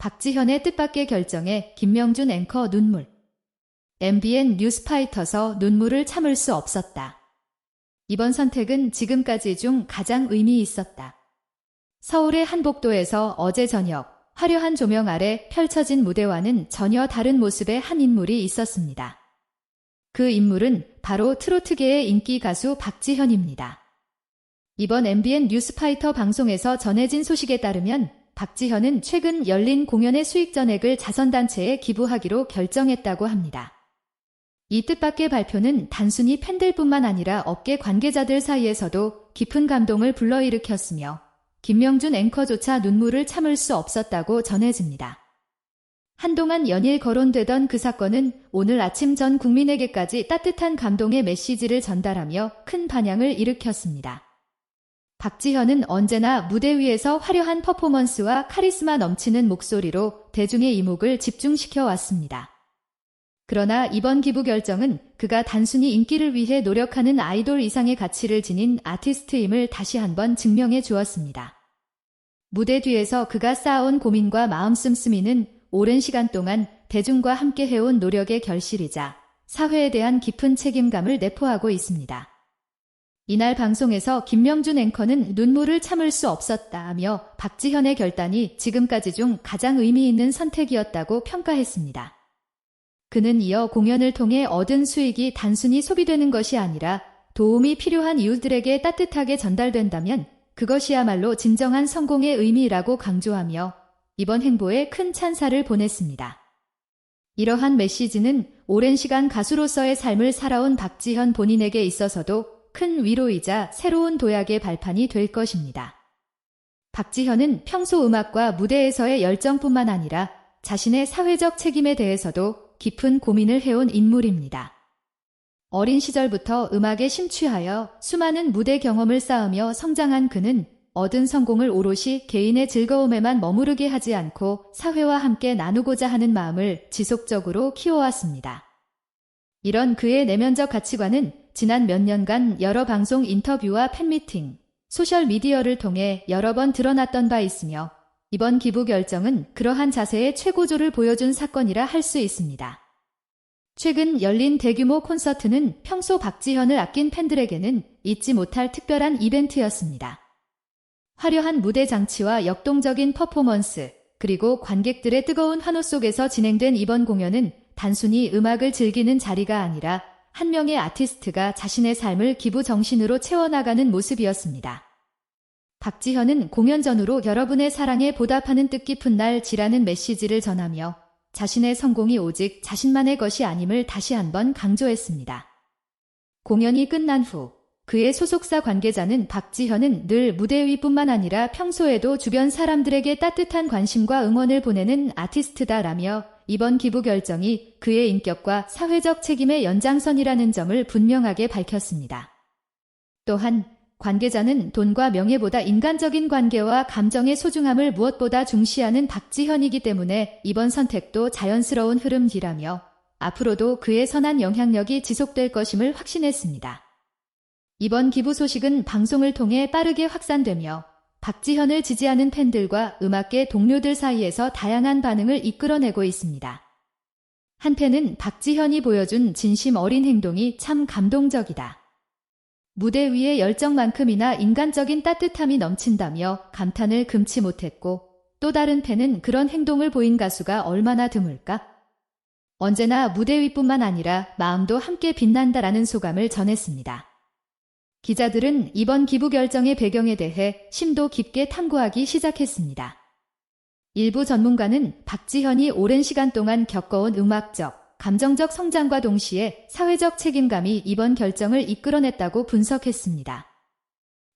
박지현의 뜻밖의 결정에 김명준 앵커 눈물. MBN 뉴스파이터서 눈물을 참을 수 없었다. 이번 선택은 지금까지 중 가장 의미 있었다. 서울의 한복도에서 어제 저녁 화려한 조명 아래 펼쳐진 무대와는 전혀 다른 모습의 한 인물이 있었습니다. 그 인물은 바로 트로트계의 인기 가수 박지현입니다. 이번 MBN 뉴스파이터 방송에서 전해진 소식에 따르면 박지현은 최근 열린 공연의 수익 전액을 자선단체에 기부하기로 결정했다고 합니다. 이 뜻밖의 발표는 단순히 팬들뿐만 아니라 업계 관계자들 사이에서도 깊은 감동을 불러일으켰으며 김명준 앵커조차 눈물을 참을 수 없었다고 전해집니다. 한동안 연일 거론되던 그 사건은 오늘 아침 전 국민에게까지 따뜻한 감동의 메시지를 전달하며 큰 반향을 일으켰습니다. 박지현은 언제나 무대 위에서 화려한 퍼포먼스와 카리스마 넘치는 목소리로 대중의 이목을 집중시켜 왔습니다. 그러나 이번 기부 결정은 그가 단순히 인기를 위해 노력하는 아이돌 이상의 가치를 지닌 아티스트임을 다시 한번 증명해 주었습니다. 무대 뒤에서 그가 쌓아온 고민과 마음 씀씀이는 오랜 시간 동안 대중과 함께 해온 노력의 결실이자 사회에 대한 깊은 책임감을 내포하고 있습니다. 이날 방송에서 김명준 앵커는 눈물을 참을 수 없었다 하며 박지현의 결단이 지금까지 중 가장 의미 있는 선택이었다고 평가했습니다. 그는 이어 공연을 통해 얻은 수익이 단순히 소비되는 것이 아니라 도움이 필요한 이웃들에게 따뜻하게 전달된다면 그것이야말로 진정한 성공의 의미라고 강조하며 이번 행보에 큰 찬사를 보냈습니다. 이러한 메시지는 오랜 시간 가수로서의 삶을 살아온 박지현 본인에게 있어서도 큰 위로이자 새로운 도약의 발판이 될 것입니다. 박지현은 평소 음악과 무대에서의 열정뿐만 아니라 자신의 사회적 책임에 대해서도 깊은 고민을 해온 인물입니다. 어린 시절부터 음악에 심취하여 수많은 무대 경험을 쌓으며 성장한 그는 얻은 성공을 오롯이 개인의 즐거움에만 머무르게 하지 않고 사회와 함께 나누고자 하는 마음을 지속적으로 키워왔습니다. 이런 그의 내면적 가치관은 지난 몇 년간 여러 방송 인터뷰와 팬미팅, 소셜미디어를 통해 여러 번 드러났던 바 있으며 이번 기부 결정은 그러한 자세의 최고조를 보여준 사건이라 할 수 있습니다. 최근 열린 대규모 콘서트는 평소 박지현을 아낀 팬들에게는 잊지 못할 특별한 이벤트였습니다. 화려한 무대 장치와 역동적인 퍼포먼스, 그리고 관객들의 뜨거운 환호 속에서 진행된 이번 공연은 단순히 음악을 즐기는 자리가 아니라 한 명의 아티스트가 자신의 삶을 기부 정신으로 채워나가는 모습이었습니다. 박지현은 공연 전후로 여러분의 사랑에 보답하는 뜻깊은 날지라는 메시지를 전하며 자신의 성공이 오직 자신만의 것이 아님을 다시 한번 강조했습니다. 공연이 끝난 후 그의 소속사 관계자는 박지현은 늘 무대 위뿐만 아니라 평소에도 주변 사람들에게 따뜻한 관심과 응원을 보내는 아티스트다라며 이번 기부 결정이 그의 인격과 사회적 책임의 연장선이라는 점을 분명하게 밝혔습니다. 또한 관계자는 돈과 명예보다 인간적인 관계와 감정의 소중함을 무엇보다 중시하는 박지현이기 때문에 이번 선택도 자연스러운 흐름이라며 앞으로도 그의 선한 영향력이 지속될 것임을 확신했습니다. 이번 기부 소식은 방송을 통해 빠르게 확산되며 박지현을 지지하는 팬들과 음악계 동료들 사이에서 다양한 반응을 이끌어내고 있습니다. 한편은 박지현이 보여준 진심 어린 행동이 참 감동적이다. 무대 위의 열정만큼이나 인간적인 따뜻함이 넘친다며 감탄을 금치 못했고 또 다른 팬은 그런 행동을 보인 가수가 얼마나 드물까? 언제나 무대 위뿐만 아니라 마음도 함께 빛난다라는 소감을 전했습니다. 기자들은 이번 기부 결정의 배경에 대해 심도 깊게 탐구하기 시작했습니다. 일부 전문가는 박지현이 오랜 시간 동안 겪어온 음악적, 감정적 성장과 동시에 사회적 책임감이 이번 결정을 이끌어냈다고 분석했습니다.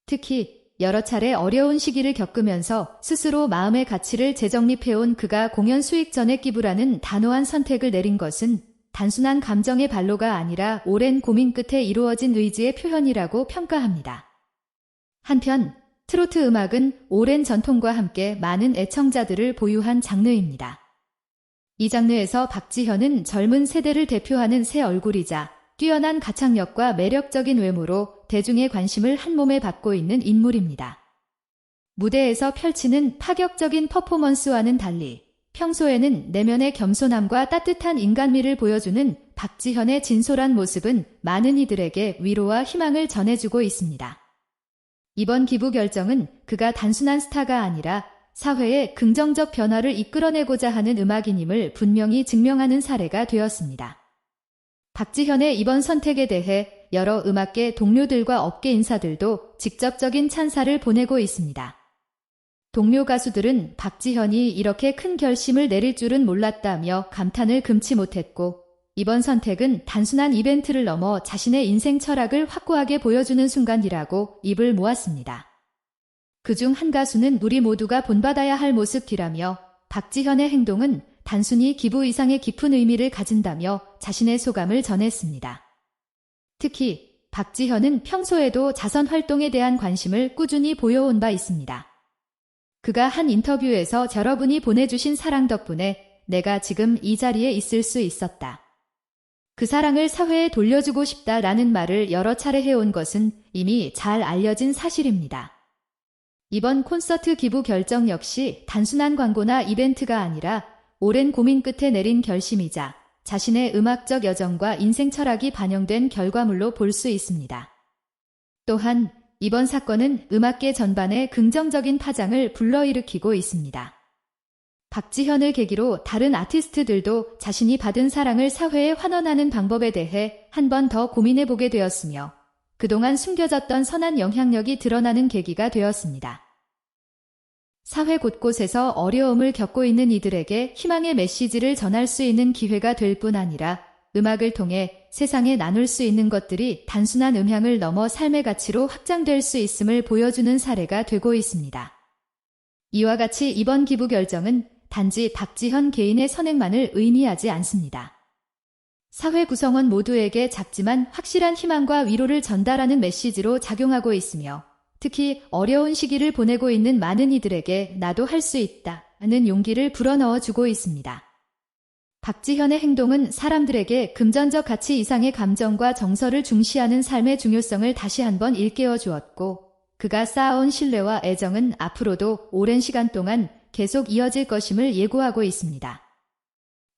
특히 여러 차례 어려운 시기를 겪으면서 스스로 마음의 가치를 재정립해온 그가 공연 수익 전액 기부라는 단호한 선택을 내린 것은 단순한 감정의 발로가 아니라 오랜 고민 끝에 이루어진 의지의 표현이라고 평가합니다. 한편 트로트 음악은 오랜 전통과 함께 많은 애청자들을 보유한 장르입니다. 이 장르에서 박지현은 젊은 세대를 대표하는 새 얼굴이자 뛰어난 가창력과 매력적인 외모로 대중의 관심을 한 몸에 받고 있는 인물입니다. 무대에서 펼치는 파격적인 퍼포먼스와는 달리 평소에는 내면의 겸손함과 따뜻한 인간미를 보여주는 박지현의 진솔한 모습은 많은 이들에게 위로와 희망을 전해주고 있습니다. 이번 기부 결정은 그가 단순한 스타가 아니라 사회에 긍정적 변화를 이끌어내고자 하는 음악인임을 분명히 증명하는 사례가 되었습니다. 박지현의 이번 선택에 대해 여러 음악계 동료들과 업계 인사들도 직접적인 찬사를 보내고 있습니다. 동료 가수들은 박지현이 이렇게 큰 결심을 내릴 줄은 몰랐다며 감탄을 금치 못했고 이번 선택은 단순한 이벤트를 넘어 자신의 인생 철학을 확고하게 보여주는 순간이라고 입을 모았습니다. 그중 한 가수는 우리 모두가 본받아야 할 모습 뒤라며 박지현의 행동은 단순히 기부 이상의 깊은 의미를 가진다며 자신의 소감을 전했습니다. 특히 박지현은 평소에도 자선 활동에 대한 관심을 꾸준히 보여온 바 있습니다. 그가 한 인터뷰에서 여러분이 보내주신 사랑 덕분에 내가 지금 이 자리에 있을 수 있었다. 그 사랑을 사회에 돌려주고 싶다라는 말을 여러 차례 해온 것은 이미 잘 알려진 사실입니다. 이번 콘서트 기부 결정 역시 단순한 광고나 이벤트가 아니라 오랜 고민 끝에 내린 결심이자 자신의 음악적 여정과 인생 철학이 반영된 결과물로 볼 수 있습니다. 또한 이번 사건은 음악계 전반에 긍정적인 파장을 불러일으키고 있습니다. 박지현을 계기로 다른 아티스트들도 자신이 받은 사랑을 사회에 환원하는 방법에 대해 한 번 더 고민해보게 되었으며 그동안 숨겨졌던 선한 영향력이 드러나는 계기가 되었습니다. 사회 곳곳에서 어려움을 겪고 있는 이들에게 희망의 메시지를 전할 수 있는 기회가 될 뿐 아니라 음악을 통해 세상에 나눌 수 있는 것들이 단순한 음향을 넘어 삶의 가치로 확장될 수 있음을 보여주는 사례가 되고 있습니다. 이와 같이 이번 기부 결정은 단지 박지현 개인의 선행만을 의미하지 않습니다. 사회 구성원 모두에게 작지만 확실한 희망과 위로를 전달하는 메시지로 작용하고 있으며 특히 어려운 시기를 보내고 있는 많은 이들에게 나도 할 수 있다 는 용기를 불어넣어 주고 있습니다. 박지현의 행동은 사람들에게 금전적 가치 이상의 감정과 정서를 중시하는 삶의 중요성을 다시 한번 일깨워 주었고 그가 쌓아온 신뢰와 애정은 앞으로도 오랜 시간 동안 계속 이어질 것임을 예고하고 있습니다.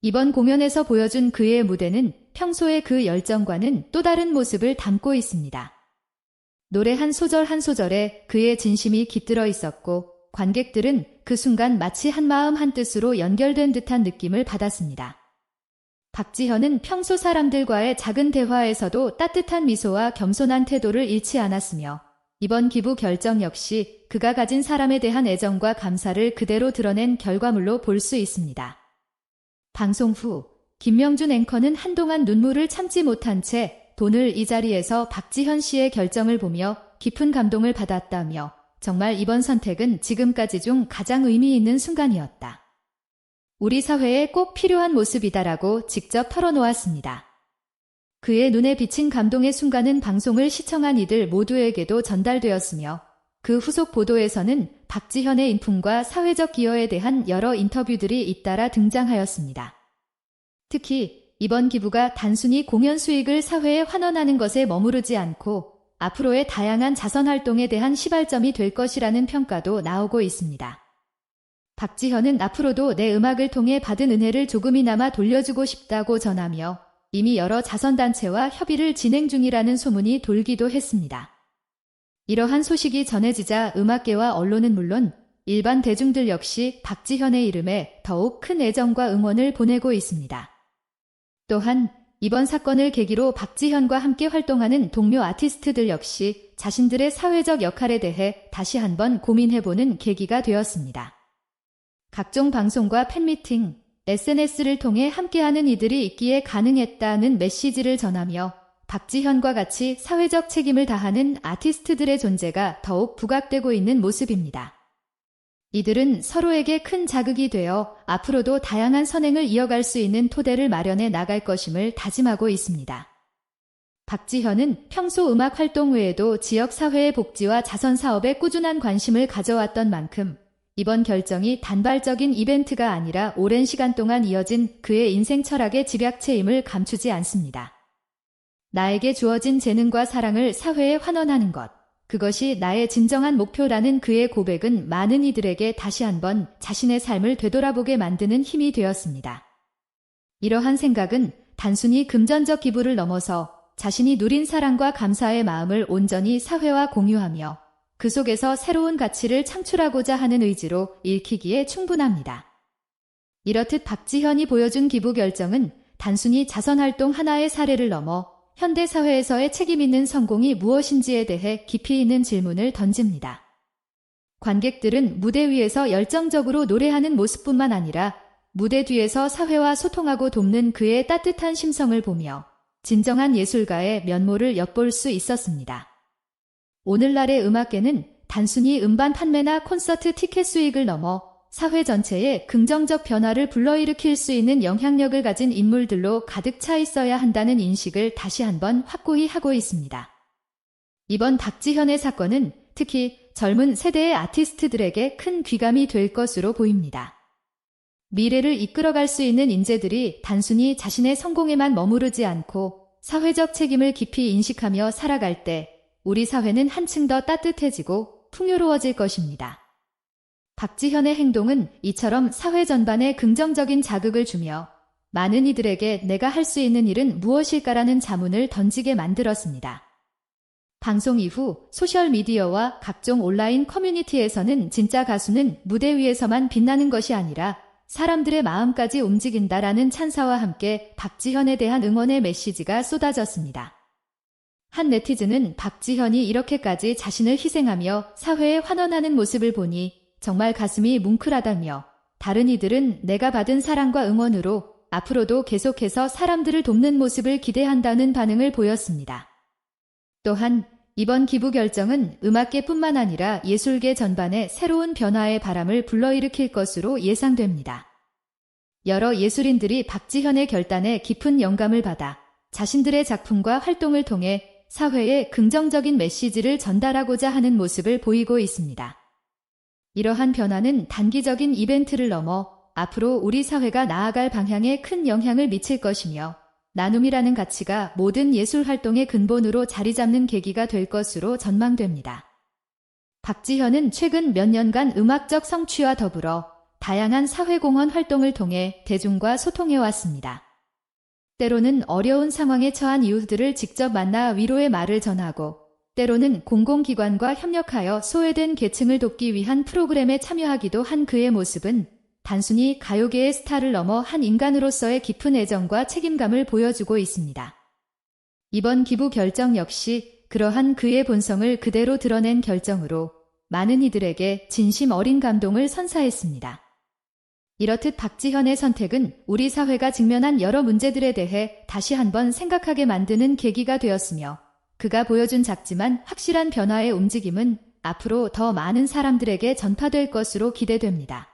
이번 공연에서 보여준 그의 무대는 평소의 그 열정과는 또 다른 모습을 담고 있습니다. 노래 한 소절 한 소절에 그의 진심이 깃들어 있었고 관객들은 그 순간 마치 한 마음 한 뜻으로 연결된 듯한 느낌을 받았습니다. 박지현은 평소 사람들과의 작은 대화에서도 따뜻한 미소와 겸손한 태도를 잃지 않았으며 이번 기부 결정 역시 그가 가진 사람에 대한 애정과 감사를 그대로 드러낸 결과물로 볼 수 있습니다. 방송 후 김명준 앵커는 한동안 눈물을 참지 못한 채 돈을 이 자리에서 박지현 씨의 결정을 보며 깊은 감동을 받았다며 정말 이번 선택은 지금까지 중 가장 의미 있는 순간이었다. 우리 사회에 꼭 필요한 모습이다라고 직접 털어놓았습니다. 그의 눈에 비친 감동의 순간은 방송을 시청한 이들 모두에게도 전달되었으며 그 후속 보도에서는 박지현의 인품과 사회적 기여에 대한 여러 인터뷰들이 잇따라 등장하였습니다. 특히 이번 기부가 단순히 공연 수익을 사회에 환원하는 것에 머무르지 않고 앞으로의 다양한 자선 활동에 대한 시발점이 될 것이라는 평가도 나오고 있습니다. 박지현은 앞으로도 내 음악을 통해 받은 은혜를 조금이나마 돌려주고 싶다고 전하며 이미 여러 자선단체와 협의를 진행 중이라는 소문이 돌기도 했습니다. 이러한 소식이 전해지자 음악계와 언론은 물론 일반 대중들 역시 박지현의 이름에 더욱 큰 애정과 응원을 보내고 있습니다. 또한 이번 사건을 계기로 박지현과 함께 활동하는 동료 아티스트들 역시 자신들의 사회적 역할에 대해 다시 한번 고민해보는 계기가 되었습니다. 각종 방송과 팬미팅, SNS를 통해 함께하는 이들이 있기에 가능했다는 메시지를 전하며 박지현과 같이 사회적 책임을 다하는 아티스트들의 존재가 더욱 부각되고 있는 모습입니다. 이들은 서로에게 큰 자극이 되어 앞으로도 다양한 선행을 이어갈 수 있는 토대를 마련해 나갈 것임을 다짐하고 있습니다. 박지현은 평소 음악 활동 외에도 지역 사회의 복지와 자선 사업에 꾸준한 관심을 가져왔던 만큼 이번 결정이 단발적인 이벤트가 아니라 오랜 시간 동안 이어진 그의 인생 철학의 집약체임을 감추지 않습니다. 나에게 주어진 재능과 사랑을 사회에 환원하는 것. 그것이 나의 진정한 목표라는 그의 고백은 많은 이들에게 다시 한번 자신의 삶을 되돌아보게 만드는 힘이 되었습니다. 이러한 생각은 단순히 금전적 기부를 넘어서 자신이 누린 사랑과 감사의 마음을 온전히 사회와 공유하며 그 속에서 새로운 가치를 창출하고자 하는 의지로 읽히기에 충분합니다. 이렇듯 박지현이 보여준 기부 결정은 단순히 자선활동 하나의 사례를 넘어 현대 사회에서의 책임 있는 성공이 무엇인지에 대해 깊이 있는 질문을 던집니다. 관객들은 무대 위에서 열정적으로 노래하는 모습뿐만 아니라 무대 뒤에서 사회와 소통하고 돕는 그의 따뜻한 심성을 보며 진정한 예술가의 면모를 엿볼 수 있었습니다. 오늘날의 음악계는 단순히 음반 판매나 콘서트 티켓 수익을 넘어 사회 전체에 긍정적 변화를 불러일으킬 수 있는 영향력을 가진 인물들로 가득 차 있어야 한다는 인식을 다시 한번 확고히 하고 있습니다. 이번 박지현의 사건은 특히 젊은 세대의 아티스트들에게 큰 귀감이 될 것으로 보입니다. 미래를 이끌어갈 수 있는 인재들이 단순히 자신의 성공에만 머무르지 않고 사회적 책임을 깊이 인식하며 살아갈 때 우리 사회는 한층 더 따뜻해지고 풍요로워질 것입니다. 박지현의 행동은 이처럼 사회 전반에 긍정적인 자극을 주며 많은 이들에게 내가 할 수 있는 일은 무엇일까라는 자문을 던지게 만들었습니다. 방송 이후 소셜미디어와 각종 온라인 커뮤니티에서는 진짜 가수는 무대 위에서만 빛나는 것이 아니라 사람들의 마음까지 움직인다라는 찬사와 함께 박지현에 대한 응원의 메시지가 쏟아졌습니다. 한 네티즌은 박지현이 이렇게까지 자신을 희생하며 사회에 환원하는 모습을 보니 정말 가슴이 뭉클하다며 다른 이들은 내가 받은 사랑과 응원으로 앞으로도 계속해서 사람들을 돕는 모습을 기대한다는 반응을 보였습니다. 또한 이번 기부 결정은 음악계뿐만 아니라 예술계 전반에 새로운 변화의 바람을 불러일으킬 것으로 예상됩니다. 여러 예술인들이 박지현의 결단에 깊은 영감을 받아 자신들의 작품과 활동을 통해 사회에 긍정적인 메시지를 전달하고자 하는 모습을 보이고 있습니다. 이러한 변화는 단기적인 이벤트를 넘어 앞으로 우리 사회가 나아갈 방향에 큰 영향을 미칠 것이며 나눔이라는 가치가 모든 예술 활동의 근본으로 자리 잡는 계기가 될 것으로 전망됩니다. 박지현은 최근 몇 년간 음악적 성취와 더불어 다양한 사회공헌 활동을 통해 대중과 소통해 왔습니다. 때로는 어려운 상황에 처한 이웃들을 직접 만나 위로의 말을 전하고 때로는 공공기관과 협력하여 소외된 계층을 돕기 위한 프로그램에 참여하기도 한 그의 모습은 단순히 가요계의 스타를 넘어 한 인간으로서의 깊은 애정과 책임감을 보여주고 있습니다. 이번 기부 결정 역시 그러한 그의 본성을 그대로 드러낸 결정으로 많은 이들에게 진심 어린 감동을 선사했습니다. 이렇듯 박지현의 선택은 우리 사회가 직면한 여러 문제들에 대해 다시 한번 생각하게 만드는 계기가 되었으며 그가 보여준 작지만 확실한 변화의 움직임은 앞으로 더 많은 사람들에게 전파될 것으로 기대됩니다.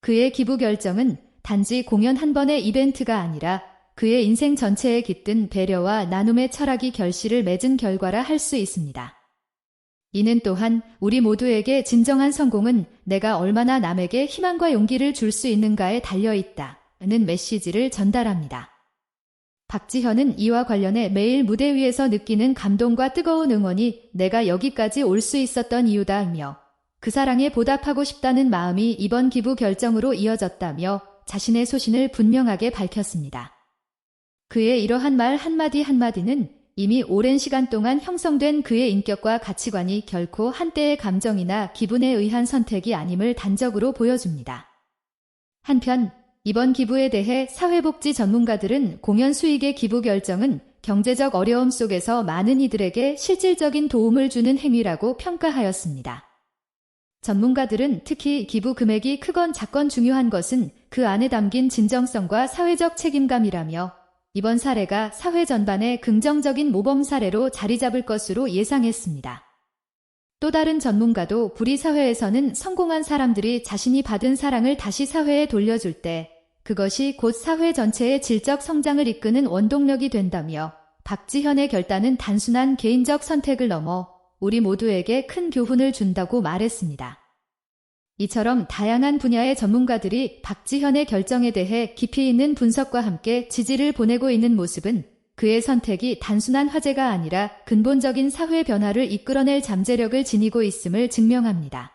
그의 기부 결정은 단지 공연 한 번의 이벤트가 아니라 그의 인생 전체에 깃든 배려와 나눔의 철학이 결실을 맺은 결과라 할 수 있습니다. 이는 또한 우리 모두에게 진정한 성공은 내가 얼마나 남에게 희망과 용기를 줄 수 있는가에 달려 있다 는 메시지를 전달합니다. 박지현은 이와 관련해 매일 무대 위에서 느끼는 감동과 뜨거운 응원이 내가 여기까지 올 수 있었던 이유다며 그 사랑에 보답하고 싶다는 마음이 이번 기부 결정으로 이어졌다며 자신의 소신을 분명하게 밝혔습니다. 그의 이러한 말 한마디 한마디는 이미 오랜 시간 동안 형성된 그의 인격과 가치관이 결코 한때의 감정이나 기분에 의한 선택이 아님을 단적으로 보여줍니다. 한편 이번 기부에 대해 사회복지 전문가들은 공연 수익의 기부 결정은 경제적 어려움 속에서 많은 이들에게 실질적인 도움을 주는 행위라고 평가하였습니다. 전문가들은 특히 기부 금액이 크건 작건 중요한 것은 그 안에 담긴 진정성과 사회적 책임감이라며 이번 사례가 사회 전반의 긍정적인 모범 사례로 자리 잡을 것으로 예상했습니다. 또 다른 전문가도 불의 사회에서는 성공한 사람들이 자신이 받은 사랑을 다시 사회에 돌려줄 때 그것이 곧 사회 전체의 질적 성장을 이끄는 원동력이 된다며 박지현의 결단은 단순한 개인적 선택을 넘어 우리 모두에게 큰 교훈을 준다고 말했습니다. 이처럼 다양한 분야의 전문가들이 박지현의 결정에 대해 깊이 있는 분석과 함께 지지를 보내고 있는 모습은 그의 선택이 단순한 화제가 아니라 근본적인 사회 변화를 이끌어낼 잠재력을 지니고 있음을 증명합니다.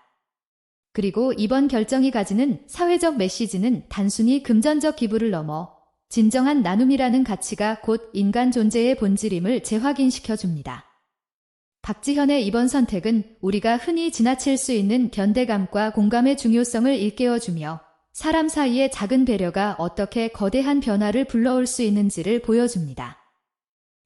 그리고 이번 결정이 가지는 사회적 메시지는 단순히 금전적 기부를 넘어 진정한 나눔이라는 가치가 곧 인간 존재의 본질임을 재확인시켜 줍니다. 박지현의 이번 선택은 우리가 흔히 지나칠 수 있는 견대감과 공감의 중요성을 일깨워 주며 사람 사이의 작은 배려가 어떻게 거대한 변화를 불러올 수 있는지를 보여줍니다.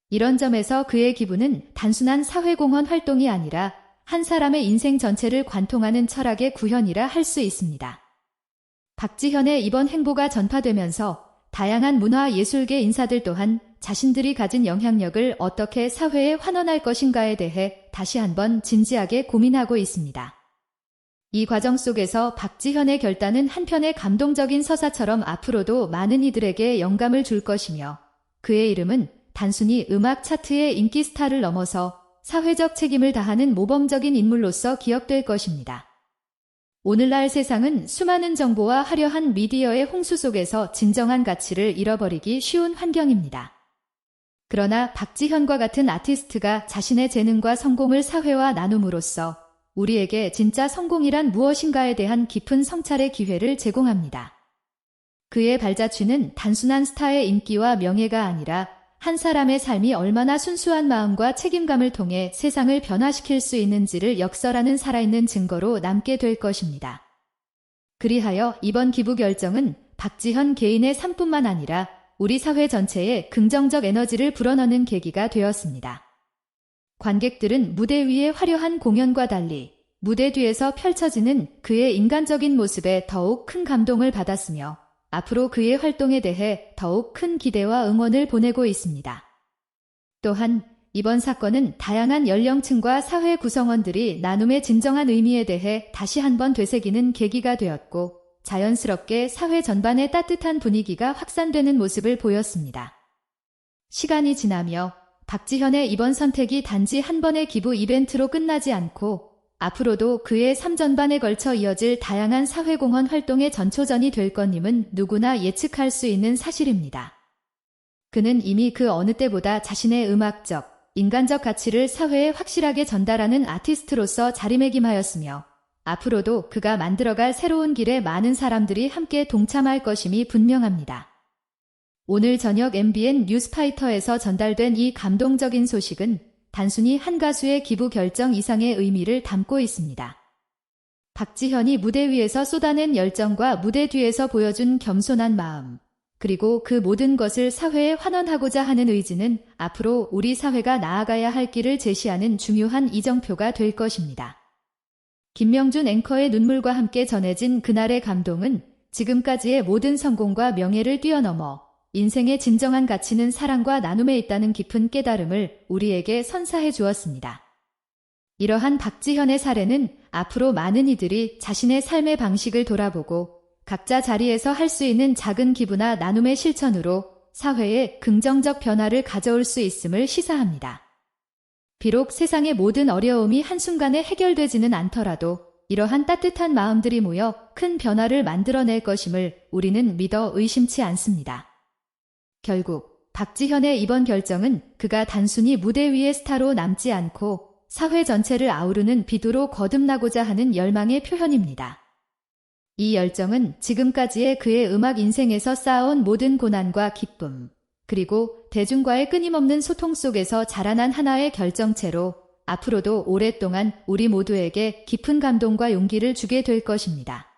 이런 점에서 그의 기부는 단순한 사회공헌 활동이 아니라 한 사람의 인생 전체를 관통하는 철학의 구현이라 할 수 있습니다. 박지현의 이번 행보가 전파되면서 다양한 문화 예술계 인사들 또한 자신들이 가진 영향력을 어떻게 사회에 환원할 것인가에 대해 다시 한번 진지하게 고민하고 있습니다. 이 과정 속에서 박지현의 결단은 한편의 감동적인 서사처럼 앞으로도 많은 이들에게 영감을 줄 것이며 그의 이름은 단순히 음악 차트의 인기 스타를 넘어서 사회적 책임을 다하는 모범적인 인물로서 기억될 것입니다. 오늘날 세상은 수많은 정보와 화려한 미디어의 홍수 속에서 진정한 가치를 잃어버리기 쉬운 환경입니다. 그러나 박지현과 같은 아티스트가 자신의 재능과 성공을 사회와 나눔으로써 우리에게 진짜 성공이란 무엇인가에 대한 깊은 성찰의 기회를 제공합니다. 그의 발자취는 단순한 스타의 인기와 명예가 아니라 한 사람의 삶이 얼마나 순수한 마음과 책임감을 통해 세상을 변화시킬 수 있는지를 역설하는 살아있는 증거로 남게 될 것입니다. 그리하여 이번 기부 결정은 박지현 개인의 삶뿐만 아니라 우리 사회 전체에 긍정적 에너지를 불어넣는 계기가 되었습니다. 관객들은 무대 위의 화려한 공연과 달리 무대 뒤에서 펼쳐지는 그의 인간적인 모습에 더욱 큰 감동을 받았으며 앞으로 그의 활동에 대해 더욱 큰 기대와 응원을 보내고 있습니다. 또한 이번 사건은 다양한 연령층과 사회 구성원들이 나눔의 진정한 의미에 대해 다시 한번 되새기는 계기가 되었고 자연스럽게 사회 전반의 따뜻한 분위기가 확산되는 모습을 보였습니다. 시간이 지나며 박지현의 이번 선택이 단지 한 번의 기부 이벤트로 끝나지 않고 앞으로도 그의 삶 전반에 걸쳐 이어질 다양한 사회공헌 활동의 전초전이 될 것임은 누구나 예측할 수 있는 사실입니다. 그는 이미 그 어느 때보다 자신의 음악적, 인간적 가치를 사회에 확실하게 전달하는 아티스트로서 자리매김하였으며 앞으로도 그가 만들어갈 새로운 길에 많은 사람들이 함께 동참할 것임이 분명합니다. 오늘 저녁 MBN 뉴스파이터에서 전달된 이 감동적인 소식은 단순히 한 가수의 기부 결정 이상의 의미를 담고 있습니다. 박지현이 무대 위에서 쏟아낸 열정과 무대 뒤에서 보여준 겸손한 마음, 그리고 그 모든 것을 사회에 환원하고자 하는 의지는 앞으로 우리 사회가 나아가야 할 길을 제시하는 중요한 이정표가 될 것입니다. 김명준 앵커의 눈물과 함께 전해진 그날의 감동은 지금까지의 모든 성공과 명예를 뛰어넘어 인생의 진정한 가치는 사랑과 나눔에 있다는 깊은 깨달음을 우리에게 선사해 주었습니다. 이러한 박지현의 사례는 앞으로 많은 이들이 자신의 삶의 방식을 돌아보고 각자 자리에서 할 수 있는 작은 기부나 나눔의 실천으로 사회에 긍정적 변화를 가져올 수 있음을 시사합니다. 비록 세상의 모든 어려움이 한순간에 해결되지는 않더라도 이러한 따뜻한 마음들이 모여 큰 변화를 만들어낼 것임을 우리는 믿어 의심치 않습니다. 결국 박지현의 이번 결정은 그가 단순히 무대 위의 스타로 남지 않고 사회 전체를 아우르는 비두로 거듭나고자 하는 열망의 표현입니다. 이 열정은 지금까지의 그의 음악 인생에서 쌓아온 모든 고난과 기쁨, 그리고 대중과의 끊임없는 소통 속에서 자라난 하나의 결정체로 앞으로도 오랫동안 우리 모두에게 깊은 감동과 용기를 주게 될 것입니다.